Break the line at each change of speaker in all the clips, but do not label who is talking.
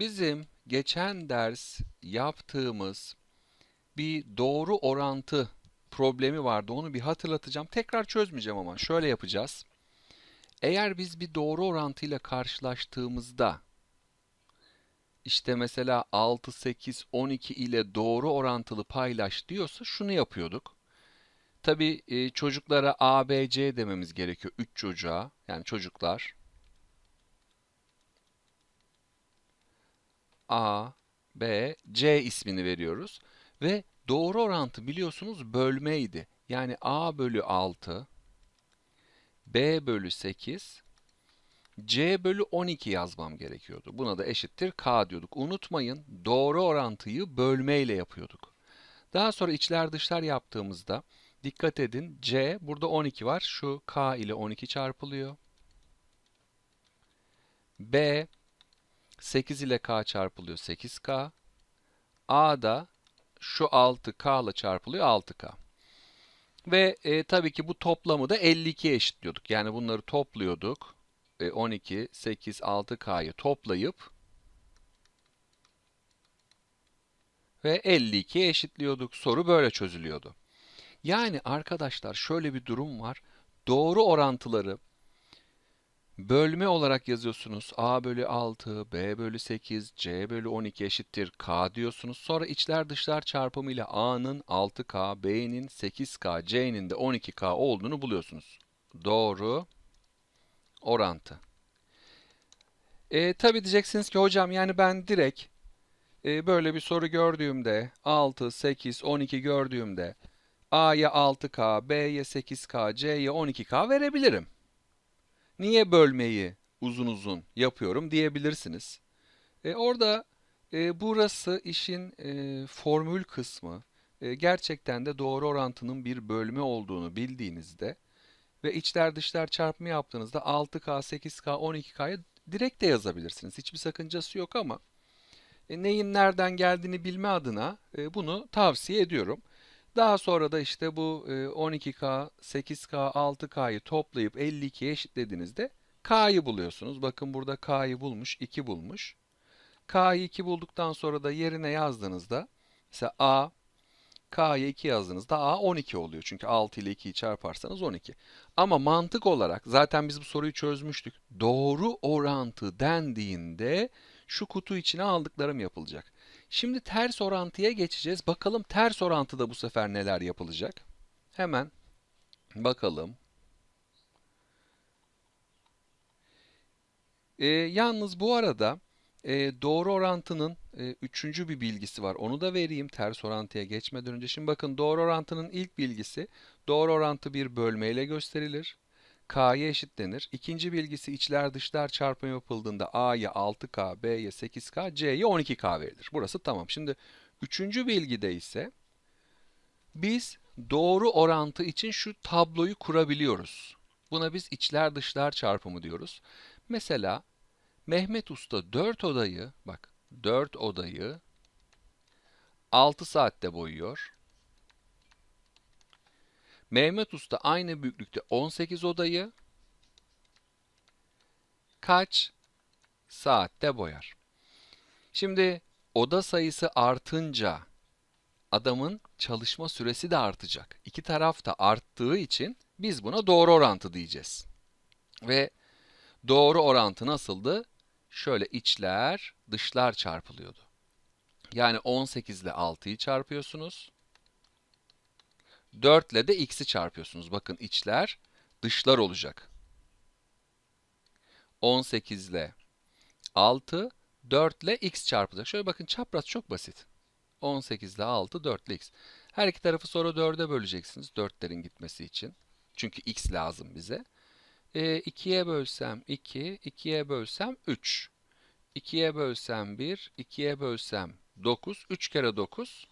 Bizim geçen ders yaptığımız bir doğru orantı problemi vardı. Onu bir hatırlatacağım. Tekrar çözmeyeceğim ama şöyle yapacağız. Eğer biz bir doğru orantıyla karşılaştığımızda işte mesela 6, 8, 12 ile doğru orantılı paylaş diyorsa şunu yapıyorduk. Tabii e, çocuklara A, B, C dememiz gerekiyor. 3 çocuğa yani çocuklar A, B, C ismini veriyoruz. Ve doğru orantı biliyorsunuz bölmeydi. Yani A bölü 6, B bölü 8, C bölü 12 yazmam gerekiyordu. Buna da eşittir K diyorduk. Unutmayın doğru orantıyı bölmeyle yapıyorduk. Daha sonra içler dışlar yaptığımızda dikkat edin C burada 12 var. Şu K ile 12 çarpılıyor. B 8 ile K çarpılıyor 8K. A da şu 6K ile çarpılıyor 6K. Ve e, tabii ki bu toplamı da 52'ye eşitliyorduk. Yani bunları topluyorduk. E, 12, 8, 6K'yı toplayıp ve 52'ye eşitliyorduk. Soru böyle çözülüyordu. Yani arkadaşlar şöyle bir durum var. Doğru orantıları Bölme olarak yazıyorsunuz. A bölü 6, B bölü 8, C bölü 12 eşittir K diyorsunuz. Sonra içler dışlar çarpımıyla A'nın 6K, B'nin 8K, C'nin de 12K olduğunu buluyorsunuz. Doğru orantı. E, tabii diyeceksiniz ki hocam yani ben direkt e, böyle bir soru gördüğümde 6, 8, 12 gördüğümde A'ya 6K, B'ye 8K, C'ye 12K verebilirim niye bölmeyi uzun uzun yapıyorum diyebilirsiniz. E, orada e, burası işin e, formül kısmı. E, gerçekten de doğru orantının bir bölme olduğunu bildiğinizde ve içler dışlar çarpımı yaptığınızda 6K, 8K, 12K'ya direkt de yazabilirsiniz. Hiçbir sakıncası yok ama e, neyin nereden geldiğini bilme adına e, bunu tavsiye ediyorum. Daha sonra da işte bu 12K, 8K, 6K'yı toplayıp 52'ye eşitlediğinizde K'yı buluyorsunuz. Bakın burada K'yı bulmuş, 2 bulmuş. K'yı 2 bulduktan sonra da yerine yazdığınızda mesela A, K'ya 2 yazdığınızda A 12 oluyor. Çünkü 6 ile 2'yi çarparsanız 12. Ama mantık olarak zaten biz bu soruyu çözmüştük. Doğru orantı dendiğinde şu kutu içine aldıklarım yapılacak. Şimdi ters orantıya geçeceğiz. Bakalım ters orantıda bu sefer neler yapılacak? Hemen bakalım. Ee, yalnız bu arada e, doğru orantının e, üçüncü bir bilgisi var. Onu da vereyim ters orantıya geçmeden önce. Şimdi bakın doğru orantının ilk bilgisi doğru orantı bir bölmeyle gösterilir. K'ya eşitlenir. İkinci bilgisi içler dışlar çarpımı yapıldığında A'ya 6K, B'ye 8K, C'ye 12K verilir. Burası tamam. Şimdi üçüncü bilgide ise biz doğru orantı için şu tabloyu kurabiliyoruz. Buna biz içler dışlar çarpımı diyoruz. Mesela Mehmet Usta 4 odayı, bak 4 odayı 6 saatte boyuyor. Mehmet Usta aynı büyüklükte 18 odayı kaç saatte boyar? Şimdi oda sayısı artınca adamın çalışma süresi de artacak. İki taraf da arttığı için biz buna doğru orantı diyeceğiz. Ve doğru orantı nasıldı? Şöyle içler, dışlar çarpılıyordu. Yani 18 ile 6'yı çarpıyorsunuz. 4 ile de x'i çarpıyorsunuz. Bakın içler dışlar olacak. 18 ile 6, 4 ile x çarpılacak. Şöyle bakın çapraz çok basit. 18 ile 6, 4 ile x. Her iki tarafı sonra 4'e böleceksiniz 4'lerin gitmesi için. Çünkü x lazım bize. E, 2'ye bölsem 2, 2'ye bölsem 3. 2'ye bölsem 1, 2'ye bölsem 9. 3 kere 9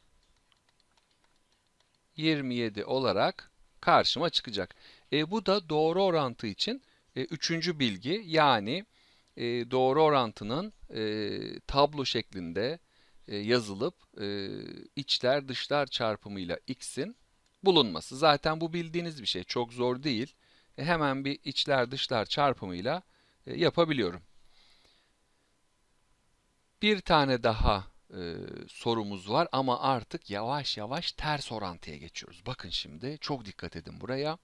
27 olarak karşıma çıkacak. E, bu da doğru orantı için e, üçüncü bilgi yani e, doğru orantının e, tablo şeklinde e, yazılıp e, içler dışlar çarpımıyla x'in bulunması. Zaten bu bildiğiniz bir şey çok zor değil. E, hemen bir içler dışlar çarpımıyla e, yapabiliyorum. Bir tane daha e, sorumuz var ama artık yavaş yavaş ters orantıya geçiyoruz. Bakın şimdi çok dikkat edin buraya.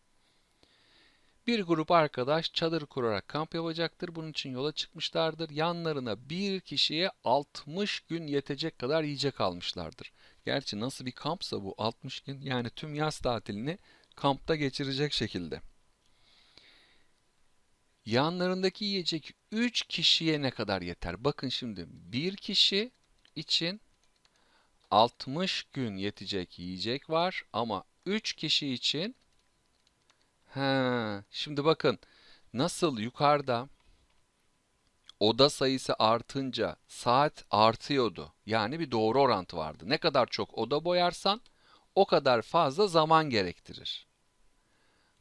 Bir grup arkadaş çadır kurarak kamp yapacaktır. Bunun için yola çıkmışlardır. Yanlarına bir kişiye 60 gün yetecek kadar yiyecek almışlardır. Gerçi nasıl bir kampsa bu 60 gün yani tüm yaz tatilini kampta geçirecek şekilde. Yanlarındaki yiyecek 3 kişiye ne kadar yeter? Bakın şimdi bir kişi için 60 gün yetecek yiyecek var ama 3 kişi için He, şimdi bakın nasıl yukarıda oda sayısı artınca saat artıyordu. Yani bir doğru orantı vardı. Ne kadar çok oda boyarsan o kadar fazla zaman gerektirir.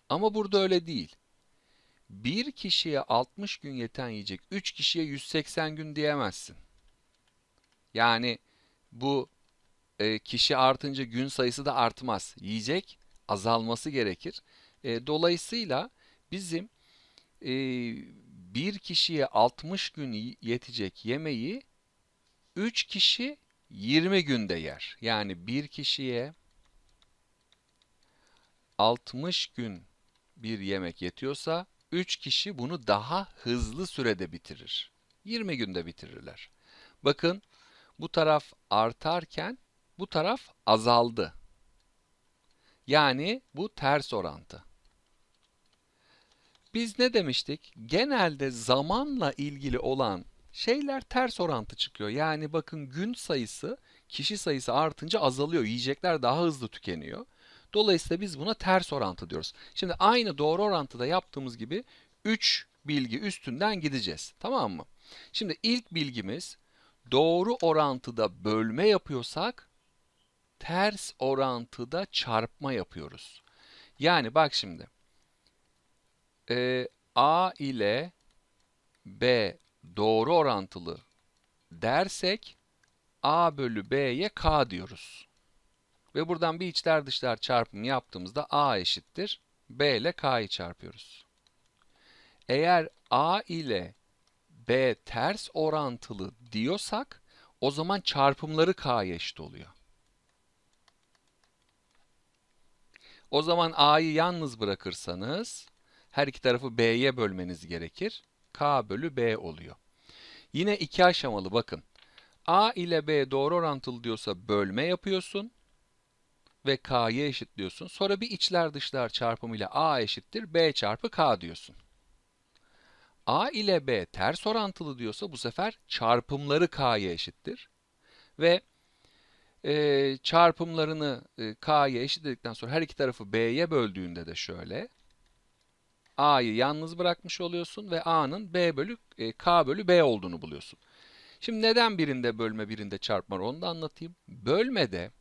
Ama burada öyle değil. Bir kişiye 60 gün yeten yiyecek, 3 kişiye 180 gün diyemezsin. Yani bu e, kişi artınca gün sayısı da artmaz. Yiyecek azalması gerekir. E, dolayısıyla bizim e, bir kişiye 60 gün yetecek yemeği 3 kişi 20 günde yer. Yani bir kişiye 60 gün bir yemek yetiyorsa 3 kişi bunu daha hızlı sürede bitirir. 20 günde bitirirler. Bakın bu taraf artarken bu taraf azaldı. Yani bu ters orantı. Biz ne demiştik? Genelde zamanla ilgili olan şeyler ters orantı çıkıyor. Yani bakın gün sayısı kişi sayısı artınca azalıyor. Yiyecekler daha hızlı tükeniyor. Dolayısıyla biz buna ters orantı diyoruz. Şimdi aynı doğru orantıda yaptığımız gibi 3 bilgi üstünden gideceğiz. Tamam mı? Şimdi ilk bilgimiz doğru orantıda bölme yapıyorsak ters orantıda çarpma yapıyoruz. Yani bak şimdi e, A ile B doğru orantılı dersek A bölü B'ye K diyoruz. Ve buradan bir içler dışlar çarpımı yaptığımızda A eşittir. B ile K'yı çarpıyoruz. Eğer A ile B ters orantılı diyorsak o zaman çarpımları K'ya eşit oluyor. O zaman A'yı yalnız bırakırsanız her iki tarafı B'ye bölmeniz gerekir. K bölü B oluyor. Yine iki aşamalı bakın. A ile B doğru orantılı diyorsa bölme yapıyorsun ve K'yı eşitliyorsun. Sonra bir içler dışlar çarpımıyla A eşittir B çarpı K diyorsun. A ile B ters orantılı diyorsa bu sefer çarpımları K'ya eşittir. Ve e, çarpımlarını e, K'ya eşitledikten sonra her iki tarafı B'ye böldüğünde de şöyle A'yı yalnız bırakmış oluyorsun ve A'nın B bölü e, K bölü B olduğunu buluyorsun. Şimdi neden birinde bölme birinde çarpma onu da anlatayım. Bölmede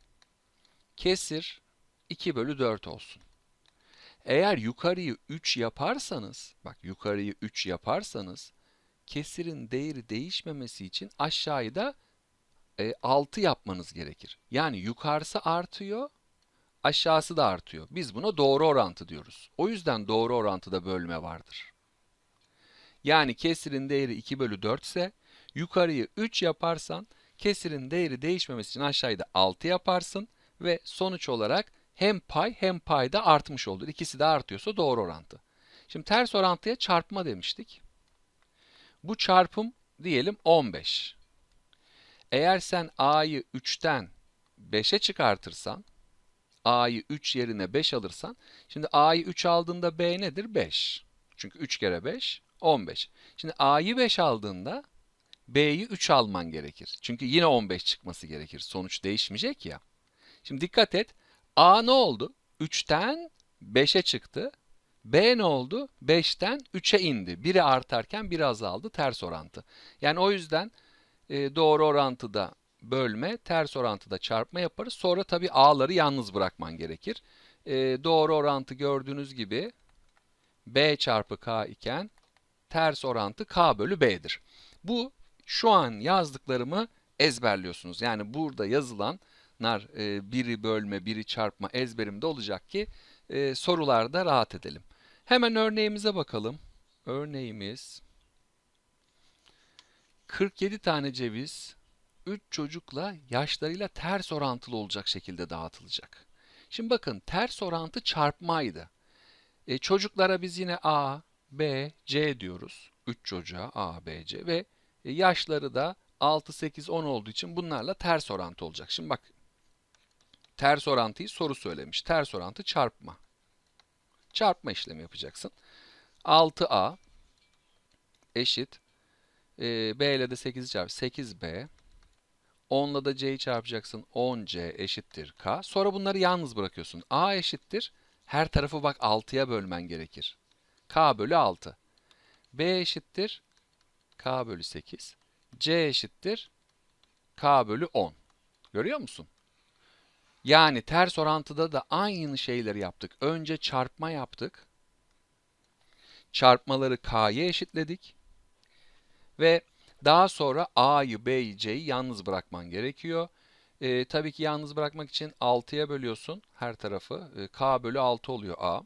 kesir 2 bölü 4 olsun. Eğer yukarıyı 3 yaparsanız, bak yukarıyı 3 yaparsanız kesirin değeri değişmemesi için aşağıyı da e, 6 yapmanız gerekir. Yani yukarısı artıyor, aşağısı da artıyor. Biz buna doğru orantı diyoruz. O yüzden doğru orantıda bölme vardır. Yani kesirin değeri 2 bölü 4 ise yukarıyı 3 yaparsan kesirin değeri değişmemesi için aşağıyı da 6 yaparsın ve sonuç olarak hem pay hem pay da artmış olur. İkisi de artıyorsa doğru orantı. Şimdi ters orantıya çarpma demiştik. Bu çarpım diyelim 15. Eğer sen a'yı 3'ten 5'e çıkartırsan a'yı 3 yerine 5 alırsan şimdi a'yı 3 aldığında b nedir? 5. Çünkü 3 kere 5 15. Şimdi a'yı 5 aldığında b'yi 3 alman gerekir. Çünkü yine 15 çıkması gerekir. Sonuç değişmeyecek ya. Şimdi dikkat et. A ne oldu? 3'ten 5'e çıktı. B ne oldu? 5'ten 3'e indi. Biri artarken biri azaldı. Ters orantı. Yani o yüzden e, doğru orantıda bölme, ters orantıda çarpma yaparız. Sonra tabi a'ları yalnız bırakman gerekir. E, doğru orantı gördüğünüz gibi b çarpı k iken ters orantı k bölü b'dir. Bu şu an yazdıklarımı ezberliyorsunuz. Yani burada yazılanlar e, biri bölme, biri çarpma ezberimde olacak ki e, sorularda rahat edelim. Hemen örneğimize bakalım. Örneğimiz 47 tane ceviz 3 çocukla yaşlarıyla ters orantılı olacak şekilde dağıtılacak. Şimdi bakın ters orantı çarpmaydı. E, çocuklara biz yine A, B, C diyoruz. 3 çocuğa A, B, C ve e, yaşları da 6, 8, 10 olduğu için bunlarla ters orantı olacak. Şimdi bak ters orantıyı soru söylemiş. Ters orantı çarpma. Çarpma işlemi yapacaksın. 6A eşit e, B ile de 8'i çarp 8B 10 ile de C'yi çarpacaksın 10C eşittir K. Sonra bunları yalnız bırakıyorsun. A eşittir her tarafı bak 6'ya bölmen gerekir. K bölü 6. B eşittir K bölü 8. C eşittir K bölü 10. Görüyor musun? Yani ters orantıda da aynı şeyleri yaptık. Önce çarpma yaptık. Çarpmaları K'ya eşitledik. Ve daha sonra A'yı, B'yi, C'yi yalnız bırakman gerekiyor. E, tabii ki yalnız bırakmak için 6'ya bölüyorsun her tarafı. E, K bölü 6 oluyor A.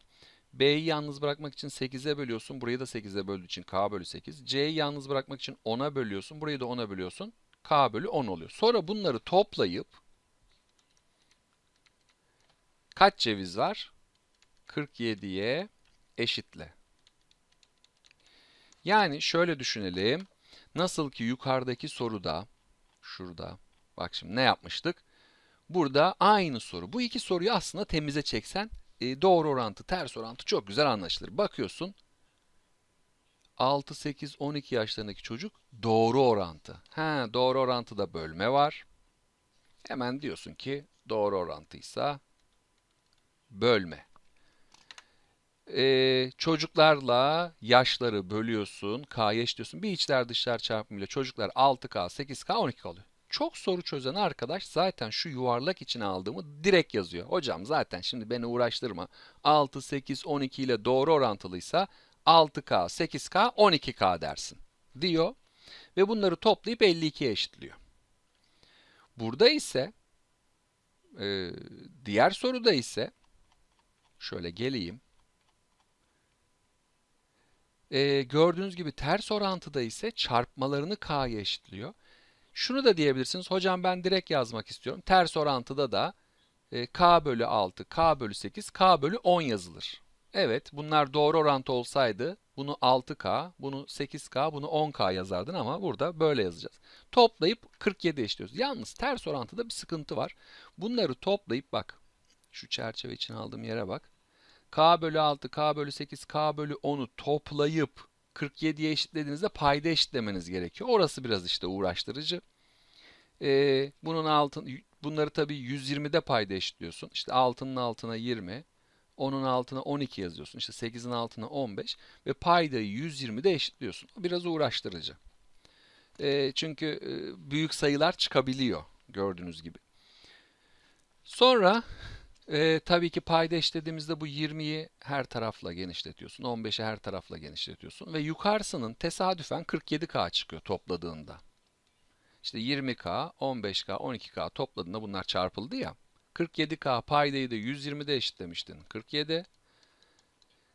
B'yi yalnız bırakmak için 8'e bölüyorsun. Burayı da 8'e böldüğü için K bölü 8. C'yi yalnız bırakmak için 10'a bölüyorsun. Burayı da 10'a bölüyorsun. K bölü 10 oluyor. Sonra bunları toplayıp kaç ceviz var? 47'ye eşitle. Yani şöyle düşünelim. Nasıl ki yukarıdaki soruda, şurada, bak şimdi ne yapmıştık? Burada aynı soru. Bu iki soruyu aslında temize çeksen e, doğru orantı, ters orantı çok güzel anlaşılır. Bakıyorsun 6, 8, 12 yaşlarındaki çocuk doğru orantı. Ha, doğru orantıda bölme var. Hemen diyorsun ki doğru orantıysa bölme. Ee, çocuklarla yaşları bölüyorsun, K'ya eşliyorsun. Bir içler dışlar çarpımıyla çocuklar 6K, 8K, 12K oluyor. Çok soru çözen arkadaş zaten şu yuvarlak içine aldığımı direkt yazıyor. Hocam zaten şimdi beni uğraştırma. 6, 8, 12 ile doğru orantılıysa 6K, 8K, 12K dersin diyor. Ve bunları toplayıp 52'ye eşitliyor. Burada ise e, diğer soruda ise şöyle geleyim. E, gördüğünüz gibi ters orantıda ise çarpmalarını K'ya eşitliyor. Şunu da diyebilirsiniz. Hocam ben direkt yazmak istiyorum. Ters orantıda da e, K bölü 6, K bölü 8, K bölü 10 yazılır. Evet bunlar doğru orantı olsaydı bunu 6K, bunu 8K, bunu 10K yazardın ama burada böyle yazacağız. Toplayıp 47 eşliyoruz. Yalnız ters orantıda bir sıkıntı var. Bunları toplayıp bak. Şu çerçeve için aldığım yere bak. K bölü 6, K bölü 8, K bölü 10'u toplayıp 47'ye eşitlediğinizde payda eşitlemeniz gerekiyor. Orası biraz işte uğraştırıcı. Ee, bunun altın, bunları tabii 120'de payda eşitliyorsun. İşte altının altına 20, 10'un altına 12 yazıyorsun. İşte 8'in altına 15 ve paydayı 120'de eşitliyorsun. Biraz uğraştırıcı. Ee, çünkü e, büyük sayılar çıkabiliyor gördüğünüz gibi. Sonra e, tabii ki payda eşitlediğimizde bu 20'yi her tarafla genişletiyorsun. 15'i her tarafla genişletiyorsun. Ve yukarısının tesadüfen 47K çıkıyor topladığında. İşte 20K, 15K, 12K topladığında bunlar çarpıldı ya. 47K paydayı da 120'de eşitlemiştin. 47.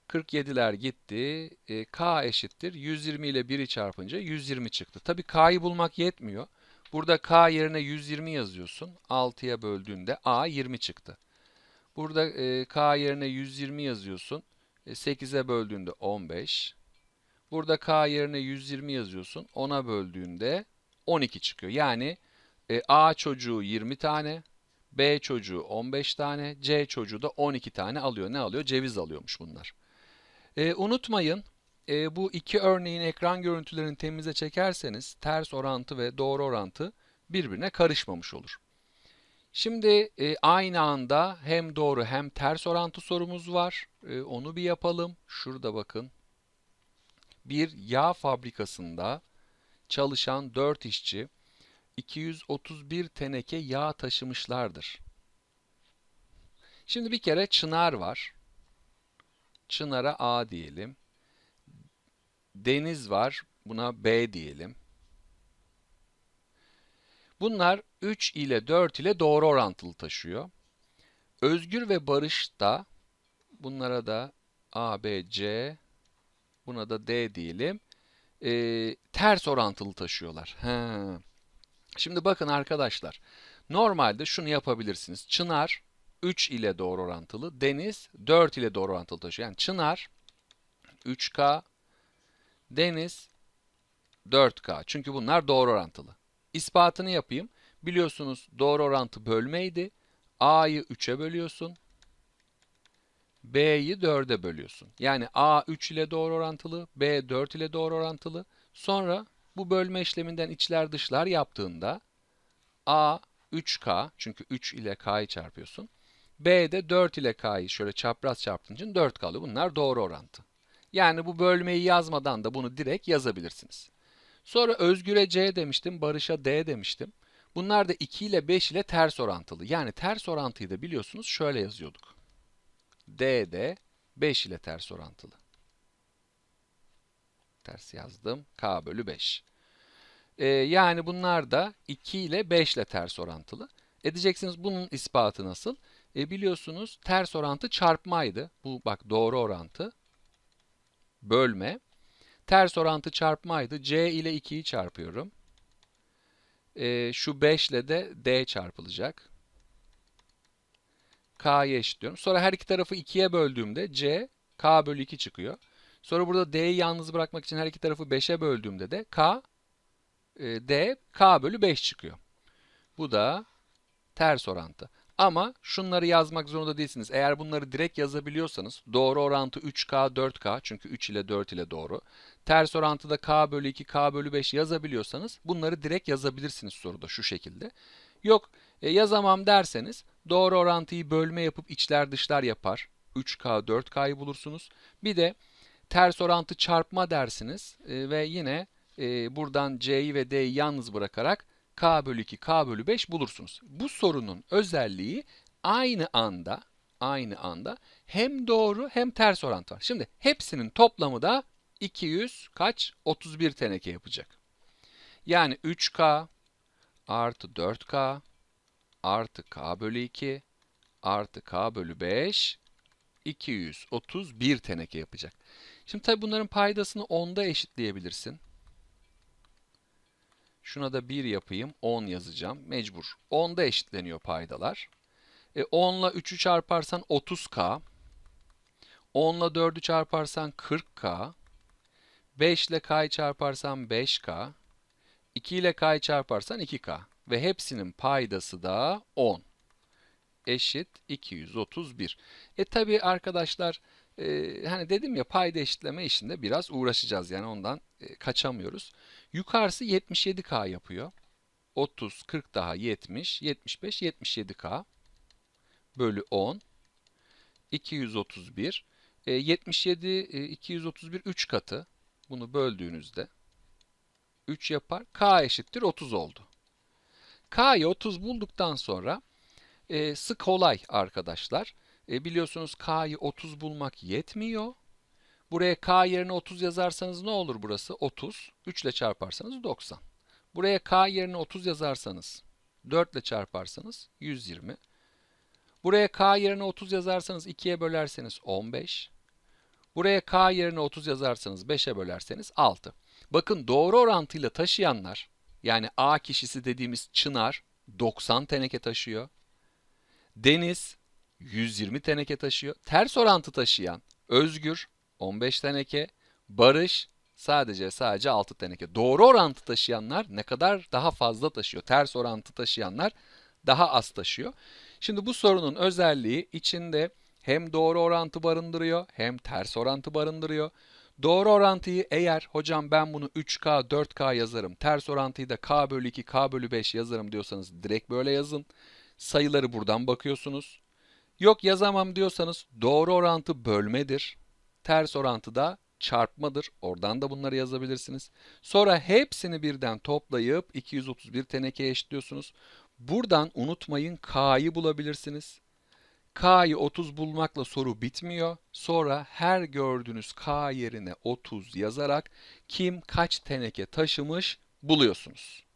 47'ler gitti. E, K eşittir. 120 ile 1'i çarpınca 120 çıktı. Tabii K'yı bulmak yetmiyor. Burada K yerine 120 yazıyorsun. 6'ya böldüğünde A 20 çıktı. Burada e, K yerine 120 yazıyorsun. E, 8'e böldüğünde 15. Burada K yerine 120 yazıyorsun. 10'a böldüğünde 12 çıkıyor. Yani e, A çocuğu 20 tane, B çocuğu 15 tane, C çocuğu da 12 tane alıyor. Ne alıyor? Ceviz alıyormuş bunlar. E, unutmayın e, bu iki örneğin ekran görüntülerini temize çekerseniz ters orantı ve doğru orantı birbirine karışmamış olur. Şimdi e, aynı anda hem doğru hem ters orantı sorumuz var. E, onu bir yapalım. Şurada bakın. Bir yağ fabrikasında çalışan 4 işçi 231 teneke yağ taşımışlardır. Şimdi bir kere Çınar var. Çınar'a A diyelim. Deniz var. Buna B diyelim. Bunlar 3 ile 4 ile doğru orantılı taşıyor. Özgür ve Barış da bunlara da A, B, C buna da D diyelim. E, ters orantılı taşıyorlar. Ha. Şimdi bakın arkadaşlar. Normalde şunu yapabilirsiniz. Çınar 3 ile doğru orantılı. Deniz 4 ile doğru orantılı taşıyor. Yani Çınar 3K, Deniz 4K. Çünkü bunlar doğru orantılı. İspatını yapayım. Biliyorsunuz doğru orantı bölmeydi. A'yı 3'e bölüyorsun. B'yi 4'e bölüyorsun. Yani A 3 ile doğru orantılı, B 4 ile doğru orantılı. Sonra bu bölme işleminden içler dışlar yaptığında A 3K çünkü 3 ile K'yı çarpıyorsun. B de 4 ile K'yı şöyle çapraz çarptığın için 4 kalıyor. Bunlar doğru orantı. Yani bu bölmeyi yazmadan da bunu direkt yazabilirsiniz. Sonra Özgür'e C demiştim, Barış'a D demiştim. Bunlar da 2 ile 5 ile ters orantılı. Yani ters orantıyı da biliyorsunuz şöyle yazıyorduk. D de 5 ile ters orantılı. Ters yazdım. K bölü 5. Ee, yani bunlar da 2 ile 5 ile ters orantılı. Edeceksiniz bunun ispatı nasıl? E, biliyorsunuz ters orantı çarpmaydı. Bu bak doğru orantı. Bölme. Ters orantı çarpmaydı. C ile 2'yi çarpıyorum. E, şu 5 ile de D çarpılacak. K'ye eşitliyorum. Sonra her iki tarafı 2'ye böldüğümde C K bölü 2 çıkıyor. Sonra burada D'yi yalnız bırakmak için her iki tarafı 5'e böldüğümde de K e, D K bölü 5 çıkıyor. Bu da ters orantı. Ama şunları yazmak zorunda değilsiniz. Eğer bunları direkt yazabiliyorsanız doğru orantı 3K 4K çünkü 3 ile 4 ile doğru. Ters orantıda K bölü 2 K bölü 5 yazabiliyorsanız bunları direkt yazabilirsiniz soruda şu şekilde. Yok e, yazamam derseniz doğru orantıyı bölme yapıp içler dışlar yapar. 3K 4K'yı bulursunuz. Bir de ters orantı çarpma dersiniz e, ve yine e, buradan C'yi ve D'yi yalnız bırakarak K bölü 2, K bölü 5 bulursunuz. Bu sorunun özelliği aynı anda aynı anda hem doğru hem ters orantı var. Şimdi hepsinin toplamı da 200 kaç? 31 teneke yapacak. Yani 3K artı 4K artı K bölü 2 artı K bölü 5 231 teneke yapacak. Şimdi tabi bunların paydasını 10'da eşitleyebilirsin. Şuna da 1 yapayım. 10 yazacağım. Mecbur. 10'da eşitleniyor paydalar. E 10 ile 3'ü çarparsan 30K. 10 ile 4'ü çarparsan 40K. 5 ile K'yı çarparsan 5K. 2 ile K'yı çarparsan 2K. Ve hepsinin paydası da 10. Eşit 231. E tabi arkadaşlar e, hani dedim ya payda eşitleme işinde biraz uğraşacağız. Yani ondan e, kaçamıyoruz. Yukarısı 77K yapıyor. 30, 40 daha 70, 75, 77K bölü 10. 231. E, 77, e, 231 3 katı. Bunu böldüğünüzde 3 yapar. K eşittir 30 oldu. K'yı 30 bulduktan sonra e, kolay arkadaşlar. E, biliyorsunuz K'yı 30 bulmak yetmiyor. Buraya K yerine 30 yazarsanız ne olur burası? 30. 3 ile çarparsanız 90. Buraya K yerine 30 yazarsanız 4 ile çarparsanız 120. Buraya K yerine 30 yazarsanız 2'ye bölerseniz 15. Buraya K yerine 30 yazarsanız 5'e bölerseniz 6. Bakın doğru orantıyla taşıyanlar yani A kişisi dediğimiz Çınar 90 teneke taşıyor. Deniz 120 teneke taşıyor. Ters orantı taşıyan Özgür 15 teneke, Barış sadece sadece 6 teneke. Doğru orantı taşıyanlar ne kadar daha fazla taşıyor. Ters orantı taşıyanlar daha az taşıyor. Şimdi bu sorunun özelliği içinde hem doğru orantı barındırıyor hem ters orantı barındırıyor. Doğru orantıyı eğer hocam ben bunu 3K 4K yazarım ters orantıyı da K bölü 2 K bölü 5 yazarım diyorsanız direkt böyle yazın. Sayıları buradan bakıyorsunuz. Yok yazamam diyorsanız doğru orantı bölmedir. Ters orantı da çarpmadır. Oradan da bunları yazabilirsiniz. Sonra hepsini birden toplayıp 231 tenekeye eşitliyorsunuz. Buradan unutmayın K'yı bulabilirsiniz. K'yı 30 bulmakla soru bitmiyor. Sonra her gördüğünüz K yerine 30 yazarak kim kaç teneke taşımış buluyorsunuz.